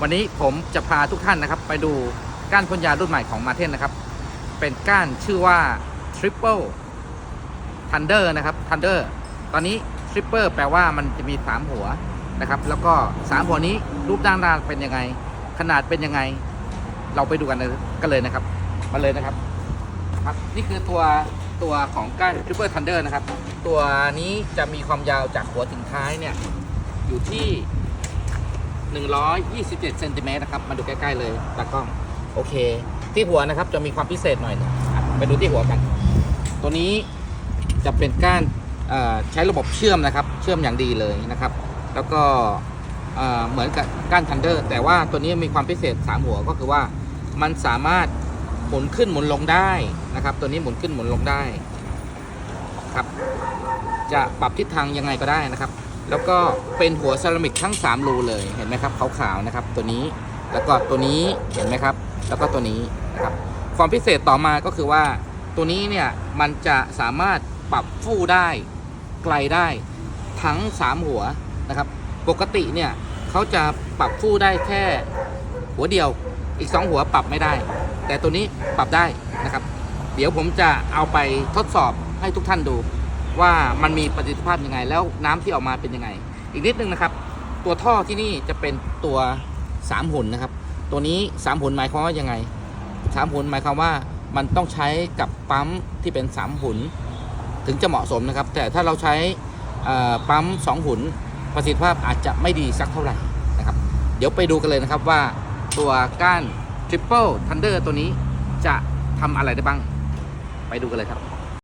วันนี้ผมจะพาทุกท่านนะครับ ไปดูก้านพ่นยารุ่นใหม่ของมาเทนนะครับ เป็นก้านชื่อว่า Triple Thunder นะครับ Thunder ตอนนี้ Triple แปลว่ามันจะมี 3 หัวนะครับ แล้วก็ 3 หัวนี้รูปด้านหน้าเป็นยังไง ขนาดเป็นยังไง เราไปดูกันเลยกันเลยนะครับ มาเลยนะครับครับ นี่คือตัวตัวของก้าน Triple Thunder นะครับ ตัวนี้จะมีความยาวจากหัวถึงท้ายเนี่ยอยู่ที่ 127เซนติเมตรนะครับ มาดูใกล้ๆเลยตากล้อง โอเค ที่หัวนะครับจะมีความพิเศษหน่อยนะไปดูที่หัวกัน ตัวนี้จะเป็นก้านใช้ระบบเชื่อมนะครับ เชื่อมอย่างดีเลยนะครับ แล้วก็เเหมือนกับก้านทันเดอร์ แต่ว่าตัวนี้มีความพิเศษ 3 หัวก็คือว่ามันสามารถหมุนขึ้นหมุนลงได้นะครับ ตัวนี้หมุนขึ้นหมุนลงได้ครับ จะปรับทิศทางยังไงก็ได้นะครับ แล้วก็เป็นหัวเซรามิกทั้ง 3 รูเลยเห็นไหมครับขาวๆนะครับตัวนี้แล้วก็ตัวนี้เห็นไหมครับ แล้วก็ตัวนี้นะครับความพิเศษต่อมาก็คือว่าตัวนี้เนี่ยมันจะสามารถปรับฟู่ได้ไกลได้ทั้ง 3 หัวนะครับ ปกติเนี่ยเขาจะปรับฟู่ได้แค่หัวเดียวอีก 2 หัวปรับไม่ได้ แต่ตัวนี้ปรับได้นะครับ เดี๋ยวผมจะเอาไปทดสอบให้ทุกท่านดู ว่ามันมีประสิทธิภาพยังไง แล้วน้ำที่ออกมาเป็นยังไง อีกนิดนึงนะครับ ตัวท่อที่นี่จะเป็นตัว3หุ่นนะครับ ตัวนี้3หุ่นหมายความว่ายังไง3หุ่นหมายความว่ามันต้องใช้กับปั๊มที่เป็น3หุ่นถึงจะเหมาะสมนะครับ แต่ถ้าเราใช้ปั๊ม2หุ่นประสิทธิภาพอาจจะไม่ดีสักเท่าไหร่นะครับ เดี๋ยวไปดูกันเลยนะครับว่าตัวก้าน Triple Thunder ตัวนี้จะทำอะไรได้บ้าง ไปดูกันเลยครับ